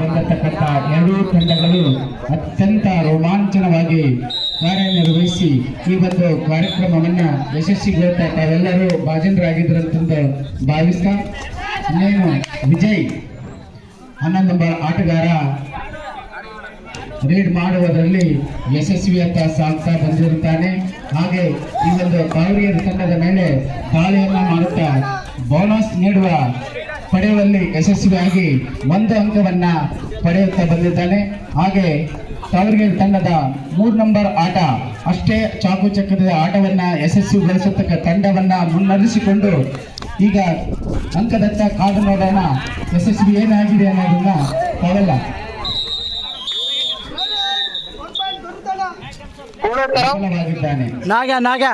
ಬಂದಿರತಕ್ಕಂಥ ಎರಡೂ ತಂಡಗಳು ಅತ್ಯಂತ ರೋಮಾಂಚನವಾಗಿ ಕಾರ್ಯನಿರ್ವಹಿಸಿ ಈ ಒಂದು ಕಾರ್ಯಕ್ರಮವನ್ನು ಯಶಸ್ವಿಗೊಳ್ತಾ ತಾವೆಲ್ಲರೂ ಭಾಜನರಾಗಿದ್ದರಂತಂದು ಭಾವಿಸ್ತಾ ಇನ್ನೇನು ವಿಜಯ್ ಹನ್ನೊಂದು ಆಟಗಾರ ರೀಡ್ ಮಾಡುವುದರಲ್ಲಿ ಯಶಸ್ವಿಯತ್ತ ಸಾಗ್ತಾ ಬಂದಿರುತ್ತಾನೆ. ಹಾಗೆ ಈ ಒಂದು ಕಾವೇರಿಯರ ತಂಡದ ಮೇಲೆ ದಾಳಿಯನ್ನ ಮಾಡುತ್ತಾ ಬೋನಸ್ ನೀಡುವ ಪಡೆಯುವಲ್ಲಿ ಯಶಸ್ವಿಯಾಗಿ ಒಂದು ಅಂಕವನ್ನ ಪಡೆಯುತ್ತಾ ಬಂದಿದ್ದಾನೆ. ಹಾಗೆ ಕಾವೇರಿಯರ ತಂಡದ ಮೂರು ನಂಬರ್ ಆಟ ಅಷ್ಟೇ ಚಾಕು ಚಕ್ರದ ಆಟವನ್ನ ಯಶಸ್ವಿಗೊಳಿಸತಕ್ಕ ತಂಡವನ್ನ ಮುನ್ನಡೆಸಿಕೊಂಡು ಈಗ ಅಂಕದತ್ತ ಕಾದು ನೋಡೋಣ. ಯಶಸ್ವಿ ಏನಾಗಿದೆ ಅನ್ನೋದನ್ನ ತಾವೆಲ್ಲ ನಾಗ.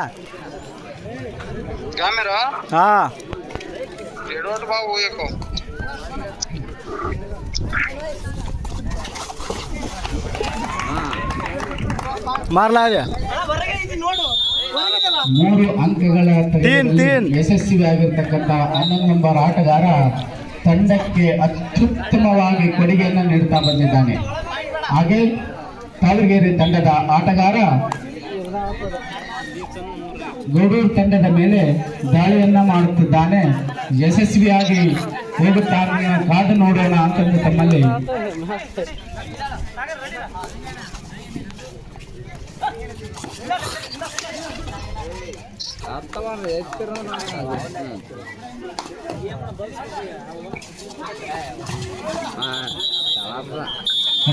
ಕ್ಯಾಮೆರಾ? ಹಾ. ಎಡವಟ್ಟು ಬಾ ಹೋಗ್ಬೇಕು ಮಾರ್ಲಾ ಇದೆ ಮೂರು ಅಂಕಗಳ ಯಶಸ್ವಿಯಾಗಿರ್ತಕ್ಕಂಥ ಹನ್ನೊಂದು ನಂಬರ್ ಆಟಗಾರ ತಂಡಕ್ಕೆ ಅತ್ಯುತ್ತಮವಾಗಿ ಕೊಡುಗೆಯನ್ನು ನೀಡುತ್ತಾ ಬಂದಿದ್ದಾನೆ. ಹಾಗೆ ತಾವರಗೆರೆ ತಂಡದ ಆಟಗಾರ ಗೌಡೂರು ತಂಡದ ಮೇಲೆ ದಾಳಿಯನ್ನ ಮಾಡುತ್ತಿದ್ದಾನೆ. ಯಶಸ್ವಿಯಾಗಿ ಹೋಗುತ್ತಾನೆ ಕಾದು ನೋಡೋಣ ಅಂತಂದು ತಮ್ಮಲ್ಲಿ.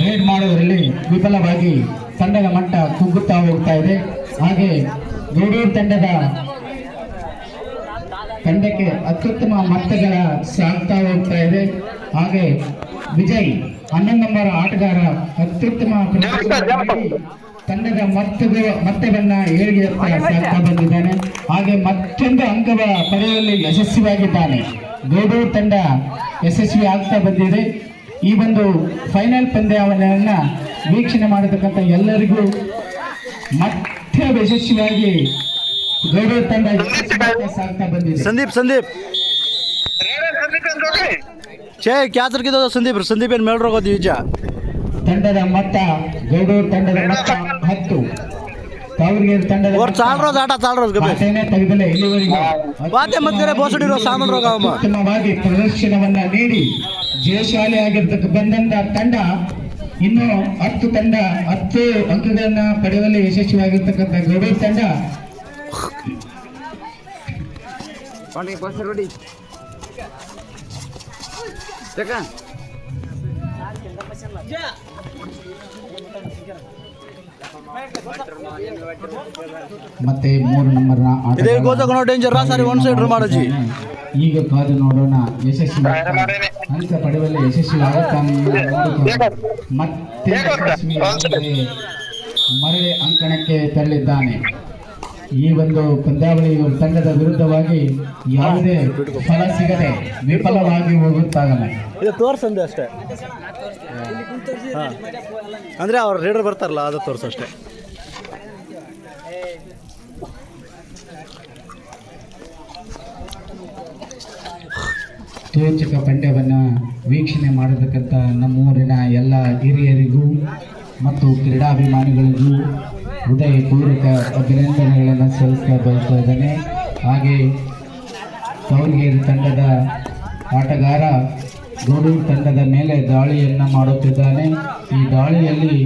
ರೇಡ್ ಮಾಡುವುದರಲ್ಲಿ ವಿಫಲವಾಗಿ ತಂಡದ ಮಟ್ಟ ಕುಗ್ಗುತ್ತಾ ಹೋಗ್ತಾ ಇದೆ. ಹಾಗೆ ಗೌಡೂರು ತಂಡದ ತಂಡಕ್ಕೆ ಅತ್ಯುತ್ತಮ ಮತಗಳ ಸಾಗ್ತಾ ಹೋಗ್ತಾ ಇದೆ. ಹಾಗೆ ವಿಜಯ್ ಹನ್ನೊಂದು ನಂಬರ್ ಆಟಗಾರ ಅತ್ಯುತ್ತಮ ತಂಡದ ಮತ್ತದ ಮೊತ್ತವನ್ನ ಏಳಿಗೆ ಸಾಗ್ತಾ ಬಂದಿದ್ದಾನೆ. ಹಾಗೆ ಮತ್ತೊಂದು ಅಂಕವ ಪಡೆಯುವಲ್ಲಿ ಯಶಸ್ವಿಯಾಗಿದ್ದಾನೆ. ಗೋಡೂರು ತಂಡ ಯಶಸ್ವಿ ಆಗ್ತಾ ಬಂದಿದೆ. ಈ ಒಂದು ಫೈನಲ್ ಪಂದ್ಯಾವಳಿಯನ್ನ ವೀಕ್ಷಣೆ ಮಾಡತಕ್ಕಂಥ ಎಲ್ಲರಿಗೂ ಮತ್ತೆ ಯಶಸ್ವಿಯಾಗಿ ಗೌರವ ತಂಡ ಸಾಗ್ತಾ ಬಂದಿದೆ. ಸಂದೀಪ್ ಸಂದೀಪ್. ಚೇ ಸಂದೀಪ್ ಅಂತ ನೋಡ್ರಿ ಛೇ ಕ್ಯಾ ತರ್ಕಿದ ಸಂದೀಪ್ ಸಂದೀಪ್ ಏನು ಮೇಲ್ರೋಗೋದು ಈಜ ತಂಡದ ಮೊತ್ತ ಗೌಡೂರು ತಂಡದ ಮೊತ್ತ ಹತ್ತು. ತಾವರಿಗೆರೆ ತಂಡದ ಅವ್ರು ಚಾಲ್ರೋದು ಆಟ ತೆಗೆದಿಲ್ಲ ಇಲ್ಲಿವರೆಗೂ ವಾದ್ಯ ಮಧ್ಯೆ ಬೋಸಡಿರೋ ಸಾಮಾನು ರೋಗ ಉತ್ತಮವಾಗಿ ಪ್ರದರ್ಶನವನ್ನ ನೀಡಿ ಜಯಶಾಲಿ ಆಗಿರ್ತಕ್ಕ ಬಂದಂತ ತಂಡ ಇನ್ನು ಹತ್ತು ತಂಡ ಹತ್ತು ಅಂಕಗಳನ್ನ ಪಡೆಯುವಲ್ಲಿ ಯಶಸ್ವಿಯಾಗಿರ್ತಕ್ಕಂಥ ಗೌಡೂರು ತಂಡ. ಮತ್ತೆ ಮೂರು ಮಾಡೋಜಿ ಈಗ ಕಾದು ನೋಡೋಣ ಯಶಸ್ವಿ. ಅಂಕ ಪಡೆಯುವಲ್ಲಿ ಯಶಸ್ವಿ ಆಗುತ್ತಾನೆ ಮತ್ತೆ ಮರಳಿ ಅಂಕಣಕ್ಕೆ ತೆರಳಿದ್ದಾನೆ. ಈ ಒಂದು ಪಂದ್ಯಾವಳಿ ತಂಡದ ವಿರುದ್ಧವಾಗಿ ಯಾವುದೇ ಫಲ ಸಿಗದೆ ವಿಫಲವಾಗಿ ಹೋಗುತ್ತಾಗಲ್ಲ. ಇದು ತೋರ್ಸಂದೆ ಅಷ್ಟೇ. ಅಂದ್ರೆ ಅವ್ರ ಅವ್ರು ರೀಡರ್ ಬರ್ತಾರಲ್ಲ ಅದು ತೋರ್ಸು ಅಷ್ಟೇ. ರೋಚಕ ಪಂದ್ಯವನ್ನು ವೀಕ್ಷಣೆ ಮಾಡತಕ್ಕಂಥ ನಮ್ಮೂರಿನ ಎಲ್ಲ ಹಿರಿಯರಿಗೂ ಮತ್ತು ಕ್ರೀಡಾಭಿಮಾನಿಗಳಿಗೂ ಹೃದಯಪೂರ್ವಕ ಅಭಿನಂದನೆಗಳನ್ನು ಸಲ್ಲಿಸ್ತಾ ಬಯಸ್ತಾ ಇದ್ದೇನೆ. ಹಾಗೆ ದಾವಣಗೆರೆ ತಂಡದ ಆಟಗಾರ ಗೌಡೂರು ತಂಡದ ಮೇಲೆ ದಾಳಿಯನ್ನು ಮಾಡುತ್ತಿದ್ದಾನೆ. ಈ ದಾಳಿಯಲ್ಲಿ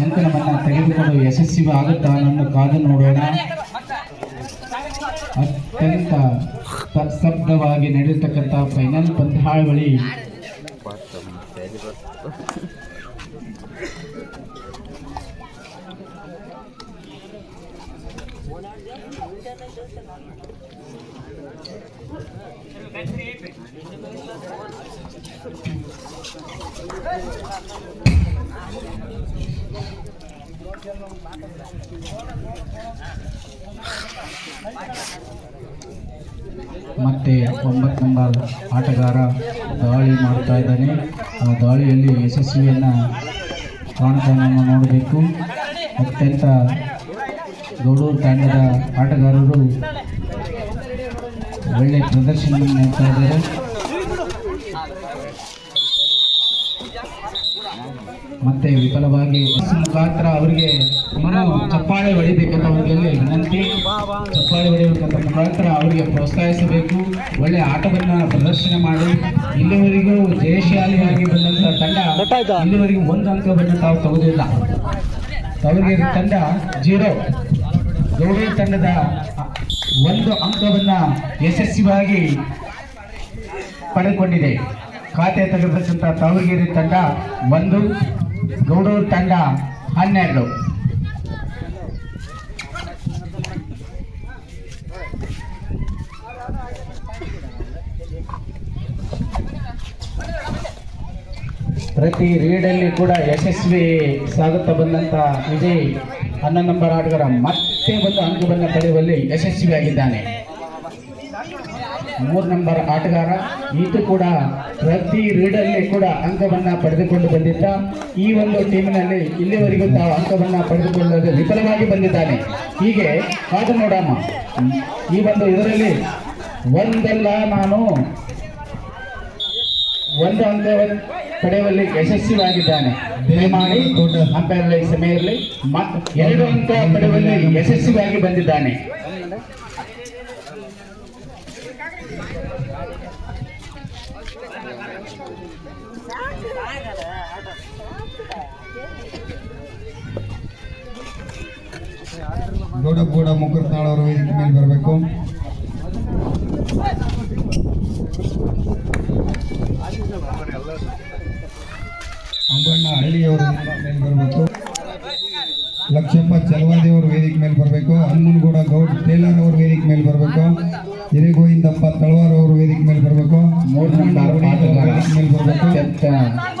ನಂತರವನ್ನು ತೆಗೆದುಕೊಂಡು ಯಶಸ್ವಿ ಆಗುತ್ತಾನನ್ನು ಕಾದು ನೋಡೋಣ. ಅತ್ಯಂತ ಸ್ತಬ್ಧವಾಗಿ ನಡೆಯತಕ್ಕಂಥ ಫೈನಲ್ ಪಂದ್ಯಾವಳಿ. ಮತ್ತೆ ಒಂಬತ್ತು ನಂಬರ್ ಆಟಗಾರ ದಾಳಿ ಮಾಡ್ತಾ ಇದ್ದಾನೆ. ಆ ದಾಳಿಯಲ್ಲಿ ಯಶಸ್ವಿಯನ್ನು ಕಾಣ್ತಾನನ್ನು ನೋಡಬೇಕು. ಅತ್ಯಂತ ಗೌಡೂರು ತಂಡದ ಆಟಗಾರರು ಒಳ್ಳೆಯ ಪ್ರದರ್ಶನ ನೀಡ್ತಾ ಇದ್ದಾರೆ. ಮತ್ತೆ ವಿಫಲವಾಗಿ ಮುಖಾಂತರ ಅವರಿಗೆ ಇನ್ನೂ ಚಪ್ಪಾಳೆ ಹೊಡಿಬೇಕಂತ ಅವರಿಗೆ ವಿನಂತಿ. ಚಪ್ಪಾಳೆ ಹೊಡೆಯುವಂತ ಮುಖಾಂತರ ಅವರಿಗೆ ಪ್ರೋತ್ಸಾಹಿಸಬೇಕು. ಒಳ್ಳೆ ಆಟವನ್ನು ಪ್ರದರ್ಶನ ಮಾಡಿ. ಇಲ್ಲಿವರೆಗೂ ಜಯಶಾಲಿಯಾಗಿ ಬಂದಂತ ತಂಡ ಇಲ್ಲಿವರೆಗೂ ಒಂದು ಅಂಕವನ್ನು ತಾವು ತಗೋದಿಲ್ಲ. ಅವರಿಗೆ ತಂಡ ಜೀರೋ. ಗೌರಿ ತಂಡದ ಒಂದು ಅಂಕವನ್ನ ಯಶಸ್ವಿಯಾಗಿ ಪಡೆದುಕೊಂಡಿದೆ. ಖಾತೆ ತೆಗೆದಕ್ಕಂಥ ತಾವರಗೆರೆ ತಂಡ ಒಂದು. ಗೌಡೂರು ತಂಡ ಹನ್ನೆರಡು. ಪ್ರತಿ ರೀಡಲ್ಲಿ ಕೂಡ ಯಶಸ್ವಿ ಸಾಗುತ್ತಾ ಬಂದಂತ ವಿಜಯ್ ಹನ್ನೊಂದು ನಂಬರ್ ಆಟಗಾರ ಮತ್ತೆ ಒಂದು ಅಂಕವನ್ನು ಪಡೆಯುವಲ್ಲಿ ಯಶಸ್ವಿಯಾಗಿದ್ದಾನೆ. ಮೂರು ನಂಬರ್ ಆಟಗಾರ. ಈತ ಕೂಡ ಪ್ರತಿ ರೀಡಲ್ಲಿ ಕೂಡ ಅಂಕವನ್ನ ಪಡೆದುಕೊಂಡು ಬಂದಿದ್ದ. ಈ ಒಂದು ಟೀಮಿನಲ್ಲಿ ಇಲ್ಲಿವರೆಗೂ ತಾವು ಅಂಕವನ್ನ ಪಡೆದುಕೊಳ್ಳಲು ವಿಫಲವಾಗಿ ಬಂದಿದ್ದಾನೆ. ಹೀಗೆ ಕಾದು ನೋಡಮ್ಮ. ಈ ಒಂದು ಇದರಲ್ಲಿ ಒಂದಲ್ಲ ನಾನು ಒಂದು ಅಂಕ ಪಡೆಯುವಲ್ಲಿ ಯಶಸ್ವಿಯಾಗಿದ್ದಾನೆ. ದಯಮಾಡಿ ಅಂಪೈರ್ ಸಮಯ ಇರಲಿ. ಎರಡು ಅಂಕ ಪಡೆಯುವಲ್ಲಿ ಯಶಸ್ವಿಯಾಗಿ ಬಂದಿದ್ದಾನೆ. ಗೌಡಗೌಡ ಮುಕುರ್ತಾಳ್ ಅವರು ವೇದಿಕೆ ಮೇಲೆ ಬರಬೇಕು. ಅಂಬಣ್ಣ ಹಳ್ಳಿಯವರು ವೇದಿಕೆ ಮೇಲೆ ಬರಬೇಕು. ಲಕ್ಷಪ್ಪ ಚಲವಾದಿ ಅವರು ವೇದಿಕೆ ಮೇಲೆ ಬರಬೇಕು. ಹನುಮನಗೌಡ ಗೌಡ್ ಟೇಲರ್ ಅವರು ವೇದಿಕೆ ಮೇಲೆ ಬರಬೇಕು. ಹಿರೇಗೋವಿಂದಪ್ಪ ತಳವಾರ ಅವರು ವೇದಿಕೆ ಮೇಲೆ ಬರಬೇಕು. ವೇದಿಕೆ ಮೇಲೆ ಬರಬೇಕು.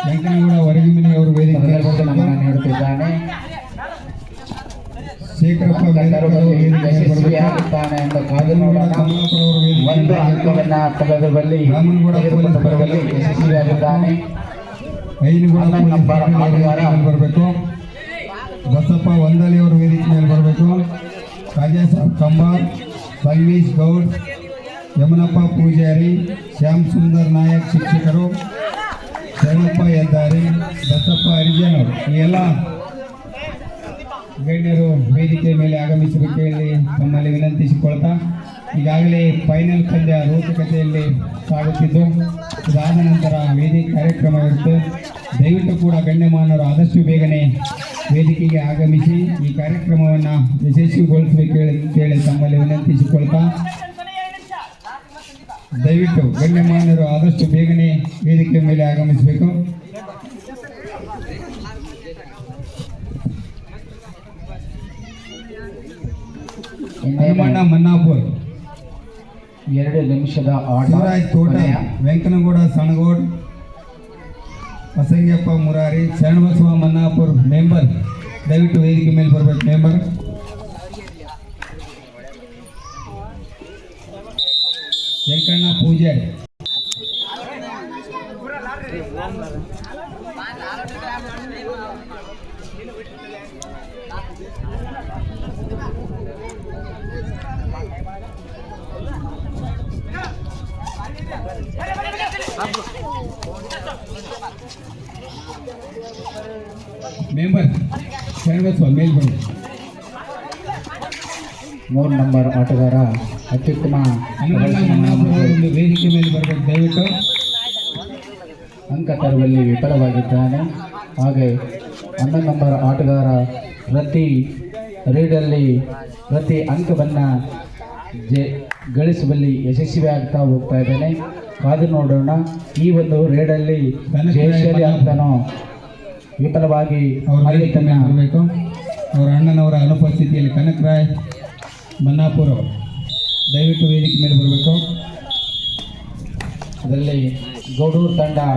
ವೆಂಕನಗೌಡ ಹೊರಗಿಮಿನಿ ಅವರು ವೇದಿಕೆ ಮೇಲೆ ಬರಬೇಕು. ಶೇಖರಪ್ಪ ಯಶಸ್ವಿಯಾಗುತ್ತಾನೆ ವೇದಿಕೆ ಒಂದು ಅಂಕವನ್ನ ರಾಮನಗೌಡ ತೆಗೆದುಕೊಂಡು ಬರುವಲ್ಲಿ ಯಶಸ್ವಿಯಾಗಿದ್ದಾನೆ. ನಂಬರ್ ಆಟಗಾರ. ಬರಬೇಕು. ಬಸಪ್ಪ ವಂದಲಿ ಅವರು ವೇದಿಕೆ ಮೇಲೆ ಬರಬೇಕು. ರಾಜೇಶ್ ಕಂಬಾರ್ ಸಂಗೀಶ್ ಗೌಡ್ ಯಮನಪ್ಪ ಪೂಜಾರಿ ಶ್ಯಾಮ್ ಸುಂದರ್ ನಾಯಕ್ ಶಿಕ್ಷಕರು ಶರಣಪ್ಪ ಎಂದಾರಿ ಬಸಪ್ಪ ಹರಿಜನ್ ಅವರು ಈ ಎಲ್ಲ ಗಣ್ಯರು ವೇದಿಕೆ ಮೇಲೆ ಆಗಮಿಸಬೇಕು ಹೇಳಿ ತಮ್ಮಲ್ಲಿ ವಿನಂತಿಸಿಕೊಳ್ತಾ ಈಗಾಗಲೇ ಫೈನಲ್ ಪಂದ್ಯ ರೋಚಕತೆಯಲ್ಲಿ ಸಾಗುತ್ತಿದ್ದು, ಇದಾದ ನಂತರ ವೇದಿಕೆ ಕಾರ್ಯಕ್ರಮ ಇರುತ್ತೆ. ದಯವಿಟ್ಟು ಕೂಡ ಗಣ್ಯಮಾನರು ಆದಷ್ಟು ಬೇಗನೆ ವೇದಿಕೆಗೆ ಆಗಮಿಸಿ ಈ ಕಾರ್ಯಕ್ರಮವನ್ನು ಯಶಸ್ವಿಗೊಳಿಸಬೇಕು ಹೇಳಿ ಕೇಳಿ ತಮ್ಮಲ್ಲಿ ವಿನಂತಿಸಿಕೊಳ್ತಾ ದಯವಿಟ್ಟು ಗಣ್ಯಮಾನ್ಯರು ಆದಷ್ಟು ಬೇಗನೆ ವೇದಿಕೆ ಮೇಲೆ ಆಗಮಿಸಬೇಕು. ಹನುಮಣ್ಣ ಮನ್ನಾಪುರ್. ಎರಡು ನಿಮಿಷದ ಆಟ ಶಿವರಾಜ್ ತೋಟ ವೆಂಕನಗೌಡ ಸಣಗೋಡ್ ಬಸಂಗಪ್ಪ ಮುರಾರಿ ಶರಣಬಸವ ಮನ್ನಾಪುರ್ ಮೆಂಬರ್ ದಯವಿಟ್ಟು ವೇದಿಕೆ ಮೇಲೆ ಬರಬೇಕು ಮೆಂಬರ್ ವೆಂಕಣ್ಣ ಪೂಜಾರಿ ಮೆಂಬರ್ ಶರಣಬಸವ ಮೇಲ್ ಬನ್ನಿ. ಮೂರು ನಂಬರ್ ಆಟಗಾರ ಅತ್ಯುತ್ತಮ ಒಂದು ವೇದಿಕೆ ಮೇಲೆ ಬರಬೇಕು ದಯವಿಟ್ಟು. ಅಂಕ ತರುವಲ್ಲಿ ವಿಫಲವಾಗಿದ್ದಾನೆ. ಹಾಗೆ ಹನ್ನೊಂದು ನಂಬರ್ ಆಟಗಾರ ಪ್ರತಿ ರೀಡಲ್ಲಿ ಪ್ರತಿ ಅಂಕವನ್ನು ಜೆ ಗಳಿಸುವಲ್ಲಿ ಯಶಸ್ವಿಯಾಗ್ತಾ ಹೋಗ್ತಾ ಇದ್ದಾನೆ. ಕಾದು ನೋಡೋಣ ಈ ಒಂದು ರೇಡಲ್ಲಿ ಜಯಶಾಲಿ ಅಂಕನೋ ವಿಫಲವಾಗಿ ಅವ್ರ ಅಲ್ಲಿ ತಮ್ಮ ತನ್ನ ಮೇಲೆ ಅವರ ಅಣ್ಣನವರ ಅನುಪಸ್ಥಿತಿಯಲ್ಲಿ ಕನಕರಾಯ್ ಮನ್ನಾಪುರ ಅವರು. ದಯವಿಟ್ಟು ವೇದಿಕೆ ಮೇಲೆ ಬರಬೇಕು. ಅದರಲ್ಲಿ ಗೌಡೂರು ತಂಡ